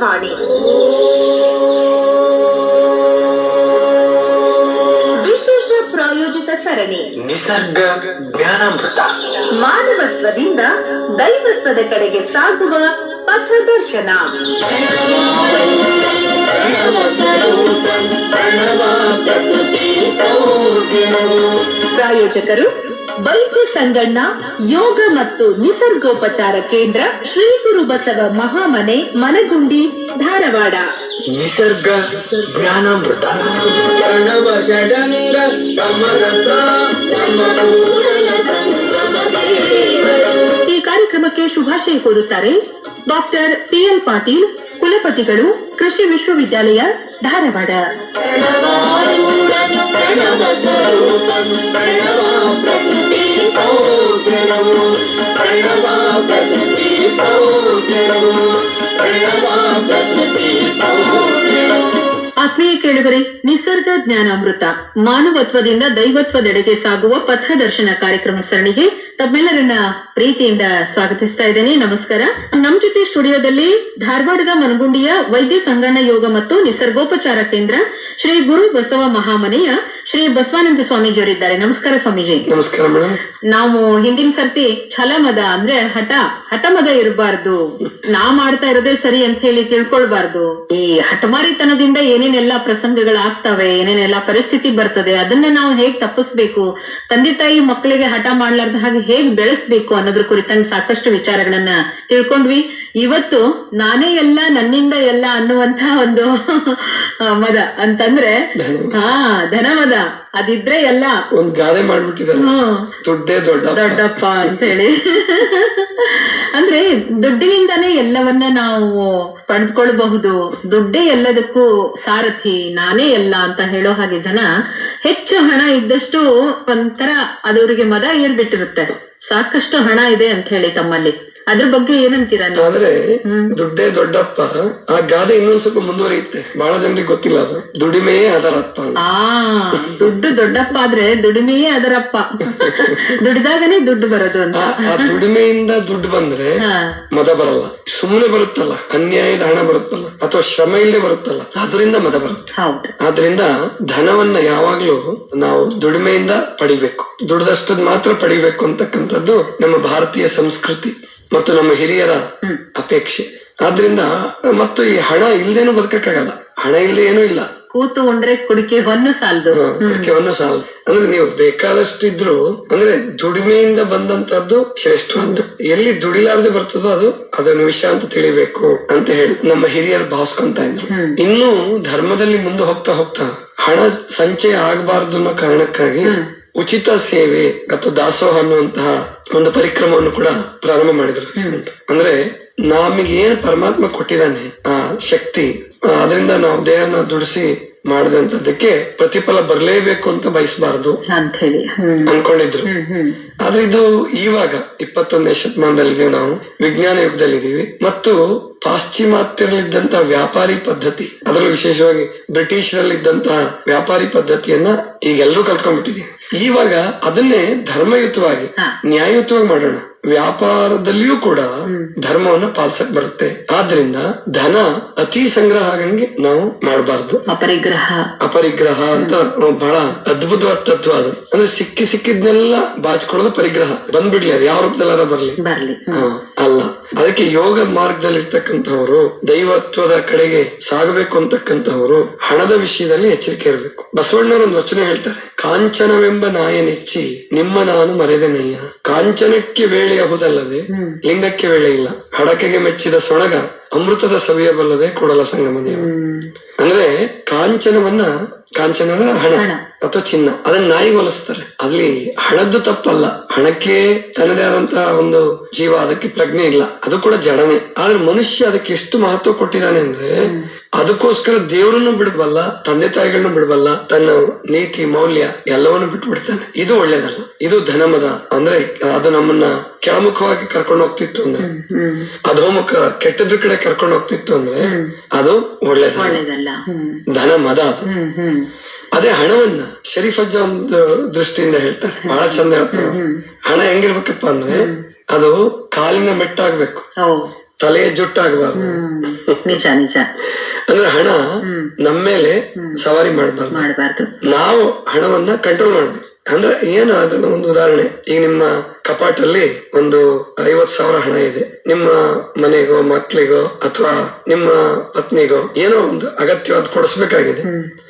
ವಾಣಿ ವಿಶೇಷ ಪ್ರಾಯೋಜಿತ ಸರಣಿ. ನಿಸರ್ಗ ಜ್ಞಾನಾಮೃತ. ಮಾನವತ್ವದಿಂದ ದೈವತ್ವದ ಕಡೆಗೆ ಸಾಗುವ ಪಥದರ್ಶನ. ಪ್ರಾಯೋಜಕರು ಬೈಕು ಸಂಗಣ್ಣ ಯೋಗ ಮತ್ತು ನಿಸರ್ಗೋಪಚಾರ ಕೇಂದ್ರ ಶ್ರೀ ಗುರು ಬಸವ ಮಹಾಮನೆ ಮನಗುಂಡಿ ಧಾರವಾಡ. ನಿಸರ್ಗ ಜ್ಞಾನಾಮೃತ. ಪ್ರಣವ ಷಡಂಗ ಸಮರಸ ಈ ಕಾರ್ಯಕ್ರಮಕ್ಕೆ ಶುಭಾಶಯ ಕೋರುತ್ತಾರೆ ಡಾಕ್ಟರ್ ಪಿಎಲ್ ಪಾಟೀಲ್ ಕುಲಪತಿಗಳು ಕೃಷಿ ವಿಶ್ವವಿದ್ಯಾಲಯ ಧಾರವಾಡ. ప్రణవ స్వరూపం ప్రణవ ప్రకృతి సౌజనము ప్రణవ ప్రకృతి సౌజనము ప్రణవ ప్రకృతి సౌ ಆತ್ಮೀಯ ಕೇಳುಗರೆ, ನಿಸರ್ಗ ಜ್ಞಾನಾಮೃತ, ಮಾನವತ್ವದಿಂದ ದೈವತ್ವದೆಡೆಗೆ ಸಾಗುವ ಪಥದರ್ಶನ ಕಾರ್ಯಕ್ರಮ ಸರಣಿಗೆ ತಮ್ಮೆಲ್ಲರನ್ನ ಪ್ರೀತಿಯಿಂದ ಸ್ವಾಗತಿಸ್ತಾ ಇದ್ದೇನೆ. ನಮಸ್ಕಾರ. ನಮ್ಮ ಜೊತೆ ಸ್ಟುಡಿಯೋದಲ್ಲಿ ಧಾರವಾಡದ ಮನಗುಂಡಿಯ ವೈದ್ಯ ಸಂಗಣ್ಣ ಯೋಗ ಮತ್ತು ನಿಸರ್ಗೋಪಚಾರ ಕೇಂದ್ರ ಶ್ರೀ ಗುರು ಬಸವ ಮಹಾಮನೆಯ ಶ್ರೀ ಬಸವಾನಂದ ಸ್ವಾಮೀಜಿಯವರಿದ್ದಾರೆ. ನಮಸ್ಕಾರ ಸ್ವಾಮೀಜಿ. ನಮಸ್ಕಾರ ಮೇಡಮ್. ನಾವು ಹಿಂದಿನ ಸರ್ತಿ ಛಲಮದ ಅಂದ್ರೆ ಹಠ ಹಠಮದ ಇರಬಾರ್ದು. ನಾ ಮಾಡ್ತಾ ಇರೋದೇ ಸರಿ ಅಂತ ಹೇಳಿ ತಿಳ್ಕೊಳ್ಬಾರ್ದು. ಈ ಹಠಮಾರಿತನದಿಂದ ಏನೇನೆಲ್ಲ ಪ್ರಸಂಗಗಳಾಗ್ತವೆ ಏನೇನೆಲ್ಲ ಪರಿಸ್ಥಿತಿ ಬರ್ತದೆ ಅದನ್ನ ನಾವು ಹೇಗ್ ತಪ್ಪಿಸ್ಬೇಕು ತಂದೆ ತಾಯಿ ಮಕ್ಕಳಿಗೆ ಹಠ ಮಾಡ್ಲಾರ್ದ ಹಾಗೆ ಹೇಗ್ ಬೆಳೆಸ್ಬೇಕು ಅನ್ನೋದ್ರ ಕುರಿತಂಗೆ ಸಾಕಷ್ಟು ವಿಚಾರಗಳನ್ನ ತಿಳ್ಕೊಂಡ್ವಿ. ಇವತ್ತು ನಾನೇ ಎಲ್ಲ ನನ್ನಿಂದ ಎಲ್ಲ ಅನ್ನುವಂತ ಒಂದು ಮದ. ಅಂತಂದ್ರೆ ಹಾ ಧನಮದ. ಅದಿದ್ರೆ ಎಲ್ಲ ಒಂದ್ ಗಾದೆ ಮಾಡ್ಬಿಟ್ಟಿದ್ದಾರೆ. ಹ್ಮ್. ದುಡ್ಡೇ ದೊಡ್ಡ ದೊಡ್ಡಪ್ಪ ಅಂತ ಹೇಳಿ. ಅಂದ್ರೆ ದುಡ್ಡಿನಿಂದಾನೆ ಎಲ್ಲವನ್ನ ನಾವು ಪಡೆದುಕೊಳ್ಬಹುದು ದುಡ್ಡೇ ಎಲ್ಲದಕ್ಕೂ ಸಾರಥಿ ನಾನೇ ಎಲ್ಲ ಅಂತ ಹೇಳೋ ಹಾಗೆ ಜನ ಹೆಚ್ಚು ಹಣ ಇದ್ದಷ್ಟು ಒಂಥರ ಅದವರಿಗೆ ಮದ ಏರ್ಬಿಟ್ಟಿರುತ್ತೆ. ಸಾಕಷ್ಟು ಹಣ ಇದೆ ಅಂತ ಹೇಳಿ ತಮ್ಮಲ್ಲಿ. ಅದ್ರ ಬಗ್ಗೆ ಏನಂತೀರಾ ಆದ್ರೆ ದುಡ್ಡೇ ದೊಡ್ಡಪ್ಪ. ಆ ಗಾದೆ ಇನ್ನೊಂದ್ ಸ್ವಲ್ಪ ಮುಂದುವರಿಯುತ್ತೆ. ಬಹಳ ಜನರಿಗೆ ಗೊತ್ತಿಲ್ಲ ಅದು. ದುಡಿಮೆಯೇ ಅದರಪ್ಪ ದುಡ್ಡು ದೊಡ್ಡಪ್ಪ ಆದ್ರೆ ದುಡಿಮೆಯೇ ಅದರಪ್ಪ ದುಡಿದಾಗನೇ ದುಡ್ಡು ಬರೋದು ಅಂತ. ಆ- ದುಡಿಮೆಯಿಂದ ದುಡ್ಡು ಬಂದ್ರೆ ಮದ ಬರಲ್ಲ. ಸುಮ್ಮನೆ ಬರುತ್ತಲ್ಲ. ಅನ್ಯಾಯದ ಹಣ ಬರುತ್ತಲ್ಲ. ಅಥವಾ ಶ್ರಮ ಇಲ್ಲದೆ ಬರುತ್ತಲ್ಲ. ಅದರಿಂದ ಮದ ಬರುತ್ತೆ. ಆದ್ರಿಂದ ಧನವನ್ನ ಯಾವಾಗ್ಲೂ ನಾವು ದುಡಿಮೆಯಿಂದ ಪಡಿಬೇಕು. ದುಡ್ದಷ್ಟದ್ ಮಾತ್ರ ಪಡಿಬೇಕು ಅಂತಕ್ಕಂಥದ್ದು ನಮ್ಮ ಭಾರತೀಯ ಸಂಸ್ಕೃತಿ. ಮತ್ತು ನಮ್ಮ ಹಿರಿಯರ ಅಪೇಕ್ಷೆ. ಆದ್ರಿಂದ ಮತ್ತು ಈ ಹಣ ಇಲ್ದೇನು ಬದುಕಕ್ಕಾಗಲ್ಲ. ಹಣ ಇಲ್ಲದೆ ಏನೂ ಇಲ್ಲ. ಕೂತು ಉಂಡ್ರೆ ಕುಡಿಕೆ ಹೊನ್ನು ಸಾಲದು. ಮುಖ್ಯವನ್ನು ಸಾಲ ಅಂದ್ರೆ ನೀವು ಬೇಕಾದಷ್ಟು ಇದ್ರು ಅಂದ್ರೆ ದುಡಿಮೆಯಿಂದ ಬಂದಂತದ್ದು ಅಂತ ಎಲ್ಲಿ ದುಡಿಲಾರ್ದೆ ಬರ್ತದೋ ಅದು ಅದನ್ನು ವಿಷಯ ಅಂತ ತಿಳಿಬೇಕು ಅಂತ ಹೇಳಿ ನಮ್ಮ ಹಿರಿಯರು ಭಾವಿಸ್ಕೊಂತ ಇದ್ರು. ಇನ್ನು ಧರ್ಮದಲ್ಲಿ ಮುಂದೆ ಹೋಗ್ತಾ ಹೋಗ್ತಾ ಹಣ ಸಂಚಯ ಆಗಬಾರ್ದು ಅನ್ನೋ ಕಾರಣಕ್ಕಾಗಿ ಉಚಿತ ಸೇವೆ ಅಥವಾ ದಾಸೋಹ ಅನ್ನುವಂತಹ ಒಂದು ಪರಿಕ್ರಮವನ್ನು ಕೂಡ ಪ್ರಾರಂಭ ಮಾಡಿದ್ರು. ಅಂದ್ರೆ ನಮಗೆ ಏನ್ ಪರಮಾತ್ಮ ಕೊಟ್ಟಿದ್ದಾನೆ ಆ ಶಕ್ತಿ ಅದರಿಂದ ನಾವು ದೇಹನ ದುಡಿಸಿ ಮಾಡಿದಂತದಕ್ಕೆ ಪ್ರತಿಫಲ ಬರಲೇಬೇಕು ಅಂತ ಬಯಸಬಾರದು ಅಂತ ಹೇಳಿ. ಅನ್ಕೊಂಡಿದ್ರು. ಆದ್ರೆ ಇದು ಇವಾಗ ಇಪ್ಪತ್ತೊಂದನೇ ಶತಮಾನದಲ್ಲಿ ನಾವು ವಿಜ್ಞಾನ ಯುಗದಲ್ಲಿದ್ದೀವಿ. ಮತ್ತು ಪಾಶ್ಚಿಮಾತ್ಯರಲ್ಲಿದ್ದಂತಹ ವ್ಯಾಪಾರಿ ಪದ್ಧತಿ ಅದರಲ್ಲೂ ವಿಶೇಷವಾಗಿ ಬ್ರಿಟಿಷರಲ್ಲಿದ್ದಂತಹ ವ್ಯಾಪಾರಿ ಪದ್ಧತಿಯನ್ನ ಈಗ ಎಲ್ಲರೂ ಇವಾಗ ಅದನ್ನೇ ಧರ್ಮಯುತವಾಗಿ ನ್ಯಾಯಯುತವಾಗಿ ಮಾಡೋಣ. ವ್ಯಾಪಾರದಲ್ಲಿಯೂ ಕೂಡ ಧರ್ಮವನ್ನ ಪಾಲಿಸಕ್ ಬರುತ್ತೆ. ಆದ್ರಿಂದ ಧನ ಅತಿ ಸಂಗ್ರಹ ಆಗಂಗೆ ನಾವು ಮಾಡಬಾರ್ದು. ಅಪರಿಗ್ರಹ. ಅಪರಿಗ್ರಹ ಅಂತ ಬಹಳ ಅದ್ಭುತವಾದ ತತ್ವ ಅದು. ಅಂದ್ರೆ ಸಿಕ್ಕಿ ಸಿಕ್ಕಿದ್ನೆಲ್ಲ ಬಾಚ್ಕೊಳ್ಳೋದು ಪರಿಗ್ರಹ. ಬಂದ್ಬಿಡ್ಲಿ ಅದು ಯಾವ ರೂಪದಲ್ಲಾರ ಬರ್ಲಿ. ಬರ್ಲಿ. ಅಲ್ಲ. ಅದಕ್ಕೆ ಯೋಗ ಮಾರ್ಗದಲ್ಲಿರ್ತಕ್ಕಂಥವ್ರು ದೈವತ್ವದ ಕಡೆಗೆ ಸಾಗಬೇಕು ಅಂತಕ್ಕಂಥವ್ರು ಹಣದ ವಿಷಯದಲ್ಲಿ ಎಚ್ಚರಿಕೆ ಇರಬೇಕು. ಬಸವಣ್ಣವರು ಒಂದು ವಚನ ಹೇಳ್ತಾರೆ ಕಾಂಚನವೆಂಬ ನಾಯನೆಚ್ಚಿ ನಿಮ್ಮ ನಾನು ಮರೆದೆನಯ್ಯ ಕಾಂಚನಕ್ಕೆ ವೇಳೆಯಬಹುದಲ್ಲದೆ ಲಿಂಗಕ್ಕೆ ವೇಳೆ ಇಲ್ಲ ಹಡಕೆಗೆ ಮೆಚ್ಚಿದ ಸೊಣಗ ಅಮೃತದ ಸವಿಯಬಲ್ಲದೆ ಕೊಡಲ ಸಂಗಮ ದೇವ ಹ್ಮ್. ಅಂದ್ರೆ ಕಾಂಚನವನ್ನ ಕಾಂಚನ ಅಂದ್ರೆ ಹಣ. ಅಥವಾ ಚಿನ್ನ ಅದನ್ನ ನಾಯಿಗೆ ಹೋಲಿಸ್ತಾರೆ. ಅಲ್ಲಿ ಹಣದ್ದು ತಪ್ಪಲ್ಲ. ಹಣಕ್ಕೆ ತನ್ನದೇ ಆದಂತಹ ಒಂದು ಜೀವ ಅದಕ್ಕೆ ಪ್ರಜ್ಞೆ ಇಲ್ಲ. ಅದು ಕೂಡ ಜಡನೆ ಆದ್ರೆ ಮನುಷ್ಯ ಅದಕ್ಕೆ ಎಷ್ಟು ಮಹತ್ವ ಕೊಟ್ಟಿದ್ದಾನೆ ಅಂದ್ರೆ ಅದಕ್ಕೋಸ್ಕರ ದೇವರನ್ನು ಬಿಡಬಲ್ಲ ತಂದೆ ತಾಯಿಗಳನ್ನ ಬಿಡಬಲ್ಲ ತನ್ನ ನೀತಿ ಮೌಲ್ಯ ಎಲ್ಲವನ್ನು ಬಿಟ್ಬಿಡ್ತಾನೆ. ಇದು ಒಳ್ಳೇದಲ್ಲ. ಇದು ಧನಮದ. ಅಂದ್ರೆ ಅದು ನಮ್ಮನ್ನ ಕೆಳಮುಖವಾಗಿ ಕರ್ಕೊಂಡು ಹೋಗ್ತಿತ್ತು ಅಂದ್ರೆ ಅಧೋಮುಖ ಕೆಟ್ಟದ್ರ ಕಡೆ ಕರ್ಕೊಂಡು ಹೋಗ್ತಿತ್ತು ಅಂದ್ರೆ ಅದು ಒಳ್ಳೇದಲ್ಲ. ಧನ ಮದ ಅದು. ಹಣವನ್ನ ಶರೀಫಜ್ಜ ಒಂದು ದೃಷ್ಟಿಯಿಂದ ಹೇಳ್ತಾರೆ. ಬಹಳ ಚಂದ ಹೇಳ್ತಾರೆ. ಹಣ ಹೆಂಗಿರ್ಬೇಕಪ್ಪ ಅಂದ್ರೆ ಅದು ಕಾಲಿನ ಮೆಟ್ಟಾಗ್ಬೇಕು. ತಲೆಯ ತಲೆ ಜುಟ್ಟಾಗಬಾರ್ದು. ಹ್ಮ್. ನಿಜ ನಿಜ. ಅಂದ್ರೆ ಹಣ ನಮ್ಮ ಮೇಲೆ ಸವಾರಿ ಮಾಡಬಾರ್ದು. ಮಾಡಬಾರ್ದು. ನಾವು ಹಣವನ್ನ ಕಂಟ್ರೋಲ್ ಮಾಡ್ಬೇಕು. ಅಂದ್ರೆ ಏನು ಅದನ್ನ ಒಂದು ಉದಾಹರಣೆ. ಈಗ ನಿಮ್ಮ ಕಪಾಟಲ್ಲಿ ಒಂದು ಐವತ್ ಸಾವಿರ ಹಣ ಇದೆ. ನಿಮ್ಮ ಮನೆಗೋ ಮಕ್ಳಿಗೋ ಅಥವಾ ನಿಮ್ಮ ಪತ್ನಿಗೋ ಏನೋ ಒಂದು ಅಗತ್ಯವಾದ ಕೊಡಿಸ್ಬೇಕಾಗಿದೆ.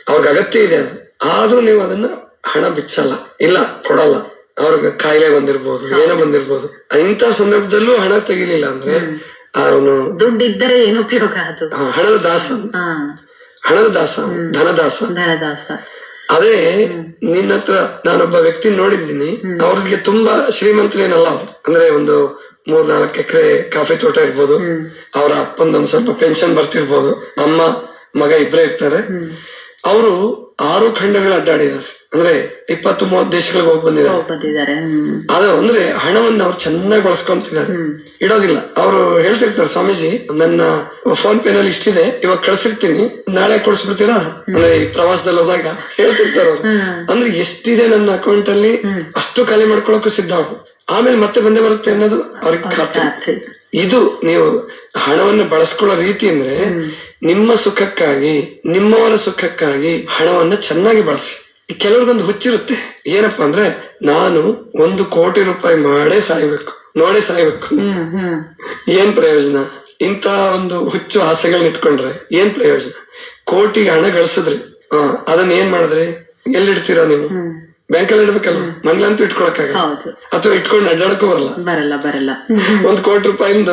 ಅವ್ರಿಗೆ ಅಗತ್ಯ ಇದೆ ಅದು. ಆದ್ರೂ ನೀವು ಅದನ್ನ ಹಣ ಬಿಚ್ಚಲ್ಲ. ಇಲ್ಲ ಕೊಡಲ್ಲ. ಅವ್ರಿಗೆ ಕಾಯಿಲೆ ಬಂದಿರ್ಬೋದು ಏನೋ ಬಂದಿರ್ಬೋದು. ಇಂತ ಸಂದರ್ಭದಲ್ಲೂ ಹಣ ತೆಗಿಲಿಲ್ಲ ಅಂದ್ರೆ ಅವನು ದುಡ್ಡಿದ್ದರೆ ಏನು ಉಪಯೋಗ ಅದು? ಹಣದ ದಾಸ. ಹಣದ ದಾಸ ಧನದಾಸ. ಧನದಾಸ. ಅದೇ ನಿನ್ನ ಹತ್ರ ನಾನೊಬ್ಬ ವ್ಯಕ್ತಿ ನೋಡಿದ್ದೀನಿ. ಅವ್ರಿಗೆ ತುಂಬಾ ಶ್ರೀಮಂತರೇನಲ್ಲ ಅಂದ್ರೆ ಒಂದು ಮೂರ್ ನಾಲ್ಕು ಎಕರೆ ಕಾಫಿ ತೋಟ ಇರ್ಬೋದು. ಅವ್ರ ಅಪ್ಪಂದೊಂದ್ ಸ್ವಲ್ಪ ಪೆನ್ಷನ್ ಬರ್ತಿರ್ಬೋದು. ಅಮ್ಮ ಮಗ ಇಬ್ಬರೇ ಇರ್ತಾರೆ. ಅವರು ಆರು ಖಂಡಗಳು ಅಡ್ಡಾಡಿದ್ದಾರೆ. ಅಂದ್ರೆ ಇಪ್ಪತ್ತು ಮೂವತ್ತು ದೇಶಗಳಿಗೆ ಹೋಗಿ ಬಂದಿದ್ದಾರೆ. ಬಂದಿದ್ದಾರೆ ಅದು ಅಂದ್ರೆ ಹಣವನ್ನ ಅವ್ರು ಚೆನ್ನಾಗಿ ಬಳಸ್ಕೊಂತಿದ್ದಾರೆ. ಇಡೋದಿಲ್ಲ. ಅವರು ಹೇಳ್ತಿರ್ತಾರೆ ಸ್ವಾಮೀಜಿ ನನ್ನ ಫೋನ್ ಪೇ ನಲ್ಲಿ ಇಷ್ಟಿದೆ ಇವಾಗ ಕಳ್ಸಿರ್ತೀನಿ ನಾಳೆ ಕೊಡಿಸ್ಬಿಡ್ತೀರಾ? ಅಂದ್ರೆ ಈ ಪ್ರವಾಸದಲ್ಲಿ ಹೋದಾಗ ಹೇಳ್ತಿರ್ತಾರೆ ಅಂದ್ರೆ ಎಷ್ಟಿದೆ ನನ್ನ ಅಕೌಂಟ್ ಅಲ್ಲಿ? ಅಷ್ಟು ಖಾಲಿ ಮಾಡ್ಕೊಳಕ್ಕೂ ಸಿದ್ಧ ಅವರು. ಆಮೇಲೆ ಮತ್ತೆ ಬಂದೇ ಬರುತ್ತೆ ಅನ್ನೋದು ಅವ್ರಿಗೆ ಇದು ನೀವು ಹಣವನ್ನು ಬಳಸ್ಕೊಳ್ಳೋ ರೀತಿ ಅಂದ್ರೆ ನಿಮ್ಮ ಸುಖಕ್ಕಾಗಿ ನಿಮ್ಮವರ ಸುಖಕ್ಕಾಗಿ ಹಣವನ್ನ ಚೆನ್ನಾಗಿ ಬಳಸಿ. ಕೆಲವ್ರಿಗೊಂದು ಹುಚ್ಚಿರುತ್ತೆ. ಏನಪ್ಪಾ ಅಂದ್ರೆ ನಾನು ಒಂದು ಕೋಟಿ ರೂಪಾಯಿ ಮಾಡೇ ಸಾಯ್ಬೇಕು ನೋಡೇ ಸಾಯ್ಬೇಕು. ಏನ್ ಪ್ರಯೋಜನ? ಇಂತ ಒಂದು ಹುಚ್ಚು ಆಸೆಗಳನ್ನ ಇಟ್ಕೊಂಡ್ರೆ ಏನ್ ಪ್ರಯೋಜನ? ಕೋಟಿ ಹಣ ಗಳಿಸಿದ್ರಿ ಹಾ ಅದನ್ನ ಏನ್ ಮಾಡಿದ್ರಿ? ಎಲ್ಲಿಡ್ತೀರಾ ನೀವು? ಬ್ಯಾಂಕ್ ಅಲ್ಲಿ ಇಡ್ಬೇಕಲ್ಲ ಮನೇಲಂತೂ ಇಟ್ಕೊಳಕಾಗ ಅಥವಾ ಇಟ್ಕೊಂಡು ಅಡ್ಡಾಡಕ್ಕೂ ಬರಲ್ಲ. ಬರಲ್ಲ ಬರಲ್ಲ. ಒಂದ್ ಕೋಟಿ ರೂಪಾಯಿಂದ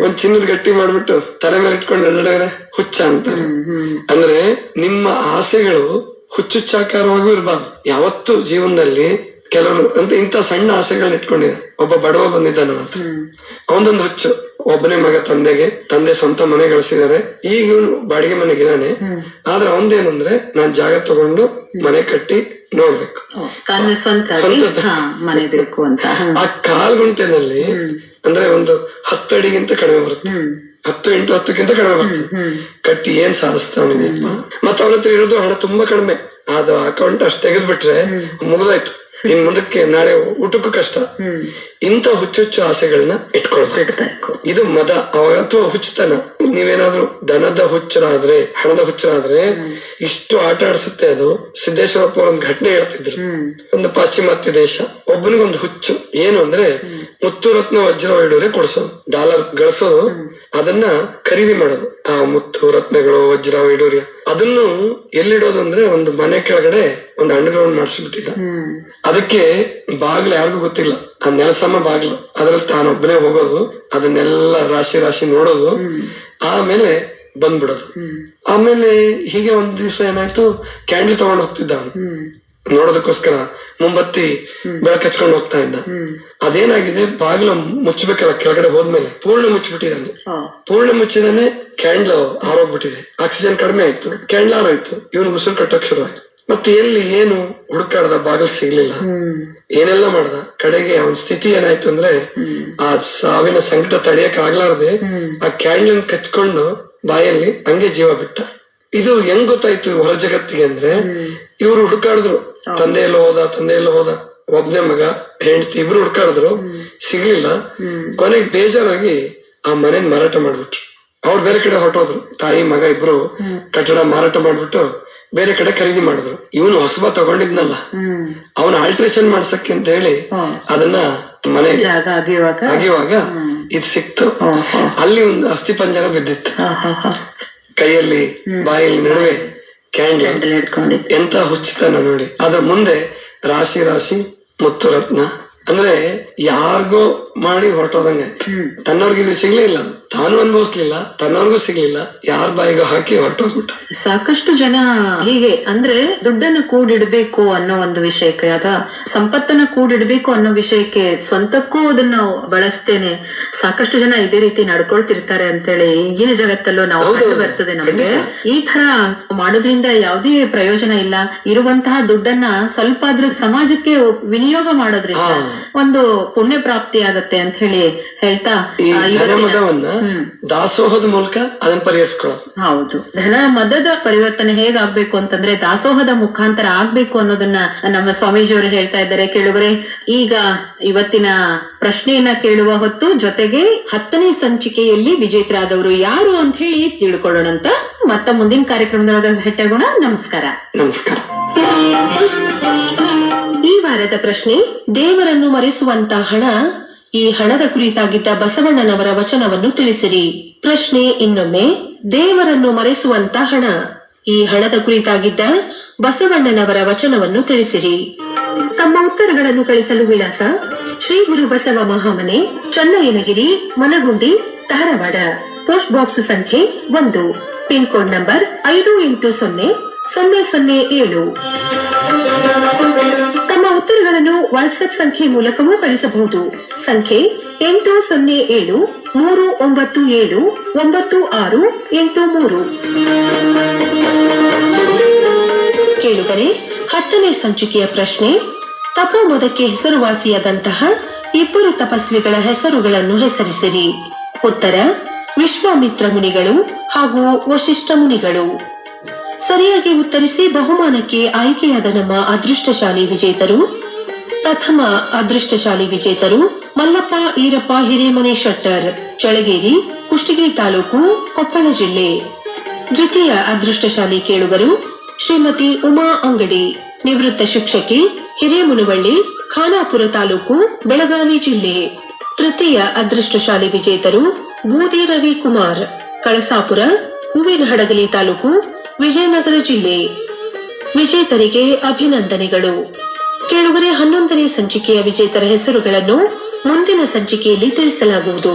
ಒಂದ್ ಚಿನ್ನದ ಗಟ್ಟಿ ಮಾಡ್ಬಿಟ್ಟು ತಲೆ ಮೇಲೆ ಇಟ್ಕೊಂಡು ಅಡ್ಡಾಡಿದ್ರೆ ಹುಚ್ಚ ಅಂತ. ಅಂದ್ರೆ ನಿಮ್ಮ ಆಸೆಗಳು ಹುಚ್ಚುಚ್ಚಾಕಾರವಾಗೂ ಇರಬಾರ್ದು. ಯಾವತ್ತು ಜೀವನದಲ್ಲಿ ಕೆಲವರು ಅಂತ ಇಂಥ ಸಣ್ಣ ಆಸೆಗಳನ್ನ ಇಟ್ಕೊಂಡಿದೆ. ಒಬ್ಬ ಬಡವ ಬಂದಿದ್ದ ಅಂತ ಅವನೊಂದು ಹುಚ್ಚು. ಒಬ್ಬನೇ ಮಗ ತಂದೆಗೆ ತಂದೆ ಸ್ವಂತ ಮನೆ ಗಳಿಸಿದ್ದಾರೆ. ಈಗ ಇವನು ಬಾಡಿಗೆ ಮನೆಗಿದಾನೆ ಹ್ಮ್. ಆದ್ರೆ ಅವಂದೇನಂದ್ರೆ ನಾನ್ ಜಾಗ ತಗೊಂಡು ಮನೆ ಕಟ್ಟಿ ನೋಡ್ಬೇಕು. ಆ ಕಾಲ್ ಗುಂಟೆನಲ್ಲಿ ಅಂದ್ರೆ ಒಂದು ಹತ್ತಡಿಗಿಂತ ಕಡಿಮೆ ಬರುತ್ತೆ. ಹತ್ತು ಎಂಟು ಹತ್ತಕ್ಕಿಂತ ಕಡಿಮೆ ಬರ್ತದೆ. ಕಟ್ಟಿ ಏನ್ ಸಾಧಿಸ್ತಾವನಿದೆಯಪ್ಪ ಮತ್ತೆ ಅವ್ರ ಹತ್ರ ಇರೋದು ಹಣ ತುಂಬಾ ಕಡಿಮೆ. ಅದು ಅಕೌಂಟ್ ಅಷ್ಟು ತೆಗೆದ್ಬಿಟ್ರೆ ಮುಗಿದಾಯ್ತು. ಇನ್ ಮುಂದಕ್ಕೆ ನಾಳೆ ಊಟಕ್ಕೂ ಕಷ್ಟ. ಇಂತ ಹುಚ್ಚು ಹುಚ್ಚು ಆಸೆಗಳನ್ನ ಇಟ್ಕೊಳ್ಬೇಕು. ಇದು ಮದ. ಅವಾಗ ಅಥವಾ ಹುಚ್ಚತನ. ನೀವೇನಾದ್ರೂ ದನದ ಹುಚ್ಚರಾದ್ರೆ ಹಣದ ಹುಚ್ಚರಾದ್ರೆ ಇಷ್ಟು ಆಟ ಆಡಿಸುತ್ತೆ ಅದು. ಸಿದ್ದೇಶ್ವರಪ್ಪ ಒಂದು ಘಟನೆ ಹೇಳ್ತಿದ್ರು. ಒಂದು ಪಾಶ್ಚಿಮಾತ್ಯ ದೇಶ. ಒಬ್ಬನಿಗೊಂದು ಹುಚ್ಚು. ಏನು ಅಂದ್ರೆ ಮುತ್ತು ರತ್ನ ವಜ್ರ ಇಡೋರೆ ಕೊಡ್ಸೋದು. ಡಾಲರ್ ಗಳಿಸೋದು. ಅದನ್ನ ಖರೀದಿ ಮಾಡೋದು. ಆ ಮುತ್ತು ರತ್ನಗಳು ವಜ್ರ ವೈಡೂರ್ಯ. ಅದನ್ನು ಎಲ್ಲಿಡೋದು ಅಂದ್ರೆ ಒಂದು ಮನೆ ಕೆಳಗಡೆ ಒಂದು ಅಂಡರ್ಗ್ರೌಂಡ್ ಮಾಡಿಸ್ಬಿಟ್ಟಿದ್ದ. ಅದಕ್ಕೆ ಬಾಗಿಲು ಯಾರಿಗೂ ಗೊತ್ತಿಲ್ಲ. ಆ ನೆಲಸಮ ಬಾಗಿಲು. ಅದ್ರಲ್ಲಿ ತಾನೊಬ್ಬನೇ ಹೋಗೋದು. ಅದನ್ನೆಲ್ಲ ರಾಶಿ ರಾಶಿ ನೋಡೋದು. ಆಮೇಲೆ ಬಂದ್ಬಿಡೋದು. ಆಮೇಲೆ ಹೀಗೆ ಒಂದ್ ದಿವಸ ಏನಾಯ್ತು? ಕ್ಯಾಂಡಲ್ ತಗೊಂಡ್ ಹೋಗ್ತಿದ್ದ ಅವನು. ನೋಡೋದಕ್ಕೋಸ್ಕರ ಮುಂಬತ್ತಿ ಬೆಳಕು ಹಚ್ಕೊಂಡು ಹೋಗ್ತಾ ಇದ್ದ. ಅದೇನಾಗಿದೆ? ಬಾಗಿಲು ಮುಚ್ಚಬೇಕಲ್ಲ ಕೆಳಗಡೆ ಹೋದ್ಮೇಲೆ. ಪೂರ್ಣ ಮುಚ್ಚಿಬಿಟ್ಟಿದ್ದಾನೆ ಪೂರ್ಣ ಮುಚ್ಚಿದಾನೆ ಕ್ಯಾಂಡ್ಲ್ ಆರೋಗ್ಬಿಟ್ಟಿದೆ. ಆಕ್ಸಿಜನ್ ಕಡಿಮೆ ಆಯ್ತು. ಕ್ಯಾಂಡ್ಲ್ ಆರೋಯ್ತು ಇವನು ಉಸಿರು ಕಟ್ಟೋಕ್ ಶುರು ಆಯ್ತು. ಮತ್ತೆ ಎಲ್ಲಿ ಏನು ಹುಡುಕಾಡ್ದ ಬಾಗಿಲು ಸಿಗ್ಲಿಲ್ಲ. ಏನೆಲ್ಲ ಮಾಡ್ದ? ಕಡೆಗೆ ಅವನ ಸ್ಥಿತಿ ಏನಾಯ್ತು ಅಂದ್ರೆ ಆ ಸಾವಿನ ಸಂಕಟ ತಡೆಯಕ್ ಆಗ್ಲಾರ್ದೆ ಆ ಕ್ಯಾಂಡಲ್ ಕಚ್ಕೊಂಡು ಬಾಯಲ್ಲಿ ಹಂಗೆ ಜೀವ ಬಿಟ್ಟ. ಇದು ಹೆಂಗ್ ಗೊತ್ತಾಯ್ತು ಹೊರ ಜಗತ್ತಿಗೆ ಅಂದ್ರೆ? ಇವ್ರು ಹುಡುಕಾಡಿದ್ರು. ತಂದೆ ಎಲ್ಲ ಹೋದ ತಂದೆ ಎಲ್ಲ ಹೋದ. ಒಬ್ನೇ ಮಗ ಹೆಂಡತಿ ಇಬ್ರು ಹುಡ್ಕಾಡಿದ್ರು. ಸಿಗ್ಲಿಲ್ಲ. ಕೊನೆಗೆ ಬೇಜಾರಾಗಿ ಆ ಮನೇನ್ ಮಾರಾಟ ಮಾಡ್ಬಿಟ್ರು. ಅವ್ರು ಬೇರೆ ಕಡೆ ಹೊರಟೋದ್ರು. ತಾಯಿ ಮಗ ಇಬ್ರು ಕಟ್ಟಡ ಮಾರಾಟ ಮಾಡ್ಬಿಟ್ಟು ಬೇರೆ ಕಡೆ ಖರೀದಿ ಮಾಡಿದ್ರು. ಇವನು ಹೊಸಬ ತಗೊಂಡಿದ್ನಲ್ಲ. ಅವನ ಆಲ್ಟ್ರೇಷನ್ ಮಾಡ್ಸಕ್ಕೆ ಅಂತ ಹೇಳಿ ಅದನ್ನ ಮನೆಗೆ ಜಾಗ ಅಗಿಯುವಾಗ? ಇದು ಸಿಕ್ತು. ಅಲ್ಲಿ ಒಂದು ಅಸ್ಥಿ ಪಂಜರ ಬಿದ್ದಿತ್ತು. ಕೈಯಲ್ಲಿ ಬಾಯಲ್ಲಿ ನಡುವೆ ಕ್ಯಾಂಡಲ್ ಎಂತ ಹುಚ್ಚಿತನ ನೋಡಿ. ಅದ್ರ ಮುಂದೆ ರಾಶಿ ರಾಶಿ ಮುತ್ತು ರತ್ನ. ಅಂದ್ರೆ ಯಾರಿಗೋ ಮಾಡಿ ಹೊರಟೋದಂಗೆ. ತನ್ನವ್ರಿಗೆ ಇಲ್ಲಿ ಸಿಗ್ಲೇ ಇಲ್ಲ ತಾನು ಅನುಭವಿಸ್ಲಿಲ್ಲ ತನ್ನವ್ರಿಗೂ ಸಿಗ್ಲಿಲ್ಲ. ಯಾರ ಬಾಯಿಗೂ ಹಾಕಿ ಹೊರಟೋಗ್ಬಿಟ್ಟ. ಸಾಕಷ್ಟು ಜನ ಹೀಗೆ ಅಂದ್ರೆ ದುಡ್ಡನ್ನು ಕೂಡಿಡ್ಬೇಕು ಅನ್ನೋ ಒಂದು ವಿಷಯಕ್ಕೆ ಅಥವಾ ಸಂಪತ್ತನ್ನ ಕೂಡಿಡ್ಬೇಕು ಅನ್ನೋ ವಿಷಯಕ್ಕೆ ಸ್ವಂತಕ್ಕೂ ಅದನ್ನ ಬಳಸ್ತೇನೆ. ಸಾಕಷ್ಟು ಜನ ಇದೇ ರೀತಿ ನಡ್ಕೊಳ್ತಿರ್ತಾರೆ ಅಂತೇಳಿ ಈಗಿನ ಜಗತ್ತಲ್ಲೂ ನಾವು ಕಂಡು ಬರ್ತದೆ ನಮಗೆ. ಈ ತರ ಮಾಡೋದ್ರಿಂದ ಯಾವುದೇ ಪ್ರಯೋಜನ ಇಲ್ಲ. ಇರುವಂತಹ ದುಡ್ಡನ್ನ ಸ್ವಲ್ಪ ಆದ್ರೂ ಸಮಾಜಕ್ಕೆ ವಿನಿಯೋಗ ಮಾಡೋದ್ರಿಂದ ಒಂದು ಪುಣ್ಯ ಪ್ರಾಪ್ತಿ ಆಗತ್ತೆ ಅಂತ ಹೇಳಿ ಹೇಳ್ತಾ ದಾಸೋಹದ ಮೂಲಕ ಅದನ್ನ ಪರಿಹರಿಸ್ಕೊಳ್ಳೋದು. ಹೌದು. ಧನ ಮದದ ಪರಿವರ್ತನೆ ಹೇಗಾಗ್ಬೇಕು ಅಂತಂದ್ರೆ ದಾಸೋಹದ ಮುಖಾಂತರ ಆಗ್ಬೇಕು ಅನ್ನೋದನ್ನ ನಮ್ಮ ಸ್ವಾಮೀಜಿಯವರು ಹೇಳ್ತಾ ಇದ್ದಾರೆ. ಕೇಳುಗರೆ ಈಗ ಇವತ್ತಿನ ಪ್ರಶ್ನೆಯನ್ನ ಕೇಳುವ ಹೊತ್ತು ಜೊತೆಗೆ ಹತ್ತನೇ ಸಂಚಿಕೆಯಲ್ಲಿ ವಿಜೇತರಾದವರು ಯಾರು ಅಂತ ಹೇಳಿ ತಿಳ್ಕೊಳ್ಳೋಣಂತ ಮತ್ತ ಮುಂದಿನ ಕಾರ್ಯಕ್ರಮದೊಳಗ ಭೇಟಿಯಾಗೋಣ ನಮಸ್ಕಾರ. ನಮಸ್ಕಾರ. ಈ ವಾರದ ಪ್ರಶ್ನೆ ದೇವರನ್ನು ಮರೆಸುವಂತ ಹಣ ಈ ಹಣದ ಕುರಿತಾಗಿದ್ದ ಬಸವಣ್ಣನವರ ವಚನವನ್ನು ತಿಳಿಸಿರಿ. ಪ್ರಶ್ನೆ ಇನ್ನೊಮ್ಮೆ ದೇವರನ್ನು ಮರೆಸುವಂತ ಹಣ ಈ ಹಣದ ಕುರಿತಾಗಿದ್ದ ಬಸವಣ್ಣನವರ ವಚನವನ್ನು ತಿಳಿಸಿರಿ. ತಮ್ಮ ಉತ್ತರಗಳನ್ನು ಕಳಿಸಲು ವಿಳಾಸ ಶ್ರೀ ಗುರು ಬಸವ ಮಹಾಮನೆ, ಚನ್ನಯ್ಯನಗಿರಿ, ಮನಗುಂಡಿ, ಧಾರವಾಡ. ಪೋಸ್ಟ್ ಬಾಕ್ಸ್ ಸಂಖ್ಯೆ ಒಂದು. ಪಿನ್ ಕೋಡ್ ನಂಬರ್ ಐದು ಎಂಟು ಸೊನ್ನೆ ಸೊನ್ನೆ ಸೊನ್ನೆ ಏಳು. ತಮ್ಮ ಉತ್ತರಗಳನ್ನು ವಾಟ್ಸ್ಆಪ್ ಸಂಖ್ಯೆ ಮೂಲಕವೂ ಕಳಿಸಬಹುದು. ಸಂಖ್ಯೆ ಎಂಟು ಸೊನ್ನೆ ಏಳು, ಮೂರು ಒಂಬತ್ತು ಏಳು, ಒಂಬತ್ತು ಆರು ಎಂಟು ಮೂರು. ಕೇಳಿದರೆ ಹತ್ತನೇ ಸಂಚಿಕೆಯ ಪ್ರಶ್ನೆ ತಪೋಮದಕ್ಕೆ ಹೆಸರುವಾಸಿಯಾದಂತಹ ಇಬ್ಬರು ತಪಸ್ವಿಗಳ ಹೆಸರುಗಳನ್ನು ಹೆಸರಿಸಿರಿ. ಉತ್ತರ, ವಿಶ್ವಾಮಿತ್ರ ಮುನಿಗಳು ಹಾಗೂ ವಶಿಷ್ಠ ಮುನಿಗಳು. ಸರಿಯಾಗಿ ಉತ್ತರಿಸಿ ಬಹುಮಾನಕ್ಕೆ ಆಯ್ಕೆಯಾದ ನಮ್ಮ ಅದೃಷ್ಟಶಾಲಿ ವಿಜೇತರು. ಪ್ರಥಮ ಅದೃಷ್ಟಶಾಲಿ ವಿಜೇತರು ಮಲ್ಲಪ್ಪ ಈರಪ್ಪ ಹಿರೇಮನೆ ಶೆಟ್ಟರ್ ಚಳಗೇರಿ ಕುಷ್ಟಗಿರಿ ತಾಲೂಕು, ಕೊಪ್ಪಳ ಜಿಲ್ಲೆ. ದ್ವಿತೀಯ ಅದೃಷ್ಟಶಾಲಿ ಕೇಳುಗರು ಶ್ರೀಮತಿ ಉಮಾ ಅಂಗಡಿ. ನಿವೃತ್ತ ಶಿಕ್ಷಕಿ ಹಿರೇಮುನವಳ್ಳಿ, ಖಾನಾಪುರ ತಾಲೂಕು, ಬೆಳಗಾವಿ ಜಿಲ್ಲೆ. ತೃತೀಯ ಅದೃಷ್ಟಶಾಲಿ ವಿಜೇತರು ಬೂದಿ ರವಿಕುಮಾರ್ ಕಳಸಾಪುರ, ಹೂವಿನಹಡಗಲಿ ತಾಲೂಕು, ವಿಜಯನಗರ ಜಿಲ್ಲೆ. ವಿಜೇತರಿಗೆ ಅಭಿನಂದನೆಗಳು. ಕೆಳಗರೆ, ಹನ್ನೊಂದನೇ ಸಂಚಿಕೆಯ ವಿಜೇತರ ಹೆಸರುಗಳನ್ನು ಮುಂದಿನ ಸಂಚಿಕೆಯಲ್ಲಿ ತಿಳಿಸಲಾಗುವುದು.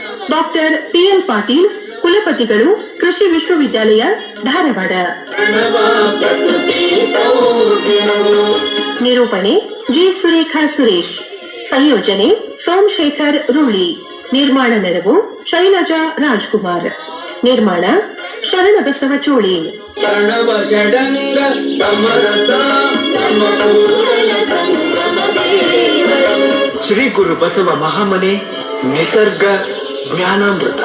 ಡಾಕ್ಟರ್ ಪಿಎಲ್ ಪಾಟೀಲ್, ಕುಲಪತಿಗಳು, ಕೃಷಿ ವಿಶ್ವವಿದ್ಯಾಲಯ, ಧಾರವಾಡ. ನಿರೂಪಣೆ ಜಿ. ಸುರೇಖಾ ಸುರೇಶ್. ಸಂಯೋಜನೆ ಸೋಮಶೇಖರ್ ರೂಳಿ. ನಿರ್ಮಾಣ ನೆರವು ಶೈಲಜಾ ರಾಜ್ಕುಮಾರ್. ನಿರ್ಮಾಣ ಶರಣಬಸವ ಚೋಳಿ. ಪ್ರಣವ ಷಡಂಗ ಸಮರಸ ಸಮಪೂರಣ ಸಂಗಮ ದೇವರ ಶ್ರೀ ಗುರು ಬಸವ ಮಹಾಮನೆ ನಿಸರ್ಗ ಜ್ಞಾನಾಮೃತ.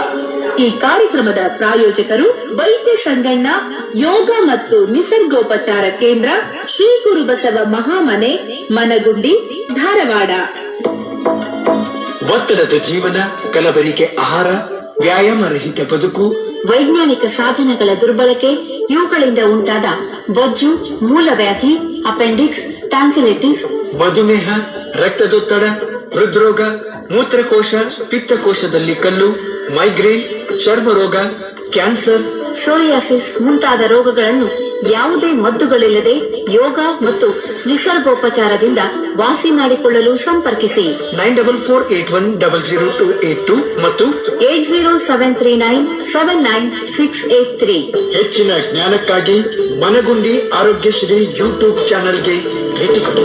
ಈ ಕಾರ್ಯಕ್ರಮದ ಪ್ರಾಯೋಜಕರು ವೈದ್ಯ ಸಂಗಣ್ಣ ಯೋಗ ಮತ್ತು ನಿಸರ್ಗೋಪಚಾರ ಕೇಂದ್ರ ಶ್ರೀ ಗುರುಬಸವ ಮಹಾಮನೆ ಮನಗುಂಡಿ ಧಾರವಾಡ. ಒತ್ತಡದ ಜೀವನ ಕಲಬರಿಕೆ ಆಹಾರ ವ್ಯಾಯಾಮ ರಹಿತ ಬದುಕು. ವೈಜ್ಞಾನಿಕ ಸಾಧನಗಳ ದುರ್ಬಳಕೆ ಇವುಗಳಿಂದ ಉಂಟಾದ ಬೊಜ್ಜು ಮೂಲವ್ಯಾಧಿ ಅಪೆಂಡಿಕ್ಸ್ ಟ್ಯಾನ್ಸಿಲಿಟಿಸ್ ಮಧುಮೇಹ ರಕ್ತದೊತ್ತಡ ಹೃದ್ರೋಗ ಮೂತ್ರಕೋಶ ಪಿತ್ತಕೋಶದಲ್ಲಿ ಕಲ್ಲು ಮೈಗ್ರೇನ್ ಚರ್ಮ ರೋಗ ಕ್ಯಾನ್ಸರ್ ಸೋರಿಯಾಸಿಸ್ ಮುಂತಾದ ರೋಗಗಳನ್ನು ಯಾವುದೇ ಮದ್ದುಗಳಿಲ್ಲದೆ ಯೋಗ ಮತ್ತು ನಿಸರ್ಗೋಪಚಾರದಿಂದ ವಾಸಿ ಮಾಡಿಕೊಳ್ಳಲು ಸಂಪರ್ಕಿಸಿ. Nine double four eight one double zero two eight two ಮತ್ತು eight zero seven three nine seven nine six eight three. ಹೆಚ್ಚಿನ ಜ್ಞಾನಕ್ಕಾಗಿ ಮನಗುಂಡಿ ಆರೋಗ್ಯಶ್ರೀ ಯೂಟ್ಯೂಬ್ ಚಾನೆಲ್ಗೆ ಭೇಟಿ ಕೊಡಿ.